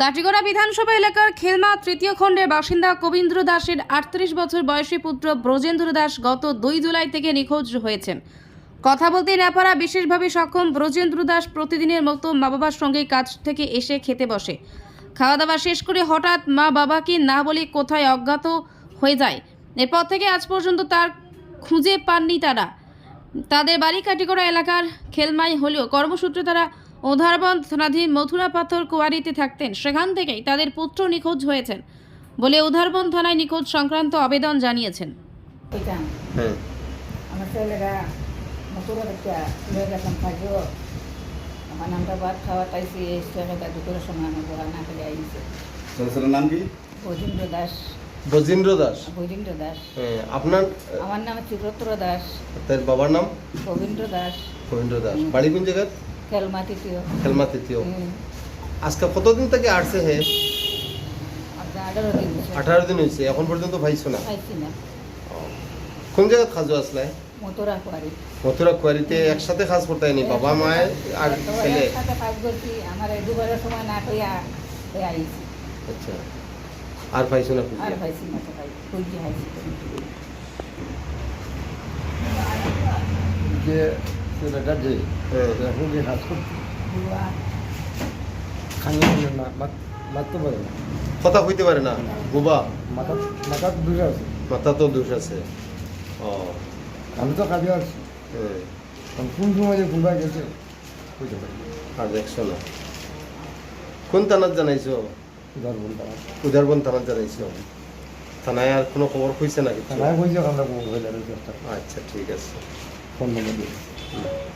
কাটিগড়া বিধানসভা এলাকার খেলমা তৃতীয় খণ্ডের বাসিন্দা কবীন্দ্র দাসের আটত্রিশ বছর বয়সী পুত্র ব্রজেন্দ্র দাস গত দুই জুলাই থেকে নিখোঁজ হয়েছেন। কথা বলতে না পারা বিশেষভাবে সক্ষম ব্রজেন্দ্র দাস প্রতিদিনের মতো মা বাবার সঙ্গে কাজ থেকে এসে খেতে বসে। খাওয়া দাওয়া শেষ করে হঠাৎ মা বাবাকে না বলে কোথায় অজ্ঞাত হয়ে যায়। এরপর থেকে আজ পর্যন্ত তার খুঁজে পাননি তারা। তাদের বাড়ি কাটিগড়া এলাকার খেলমাই হলেও কর্মসূত্রে তারা উধারবন্দ থানাধীন মথুরা পাথর কুয়ারিতে থাকতেন। সেখান থেকেই তাদের পুত্র নিখোঁজ হয়েছেন বলে উধারবন্দ থানায় নিখোঁজ সংক্রান্ত আবেদন জানিয়েছেন। হ্যাঁ। আমার ছেলেরা লয়ে গেছিলাম আমার নামটা ভাত খাওয়া তাইছি এই ছেলেটা দুপুরের সময় আমার বড়া না ফেলে আইছে। ছেলের নাম কি? বৈজেন্দ্র দাস। বজেন্দ্র দাস? বৈজেন্দ্র দাস। হ্যাঁ, আপনার আমার নাম চিত্রত্র দাস। তার বাবার নাম? গোবিন্দ্র দাস। দাস। বাড়ি কোন জায়গায় খেলমা তৃতীয় খেলমা তৃতীয় আজকে কতদিন থেকে আসছে হে? আঠারো দিন হয়েছে। এখন পর্যন্ত পাইছো না? না। কোন জায়গায় খাজো আসলে? মথুরা কুয়ারি। মথুরা কোয়ারিতে একসাথে খাজ করতে হয়নি বাবা মায়ের আর ছেলে? একসাথে কাজ করছি আমার এই দুবারের সময় না কইয়া হয়ে আইছি। আচ্ছা। আর পাইছো না আর? পাইছি না পাই যে করছে বুয়া খাইয়ে নিয়ে না মাত- পারে না কথা হইতে পারে না বুবা মাথা মাথা দূরে আছে মাথা তো দোষ আছে ও আমি তো কাজে হ্যাঁ কারণ কোন সময় যে কোনটা গেছে বুঝতে পারি আর দেখছ না কোন থানাত জানাইছো উদার বলতাম উদারবন থানাত জানাইছো থানায় আর কোনো খবর হইছে নাকি কিছু থানায় বলছে আমরা আচ্ছা ঠিক আছে ફોન નંબર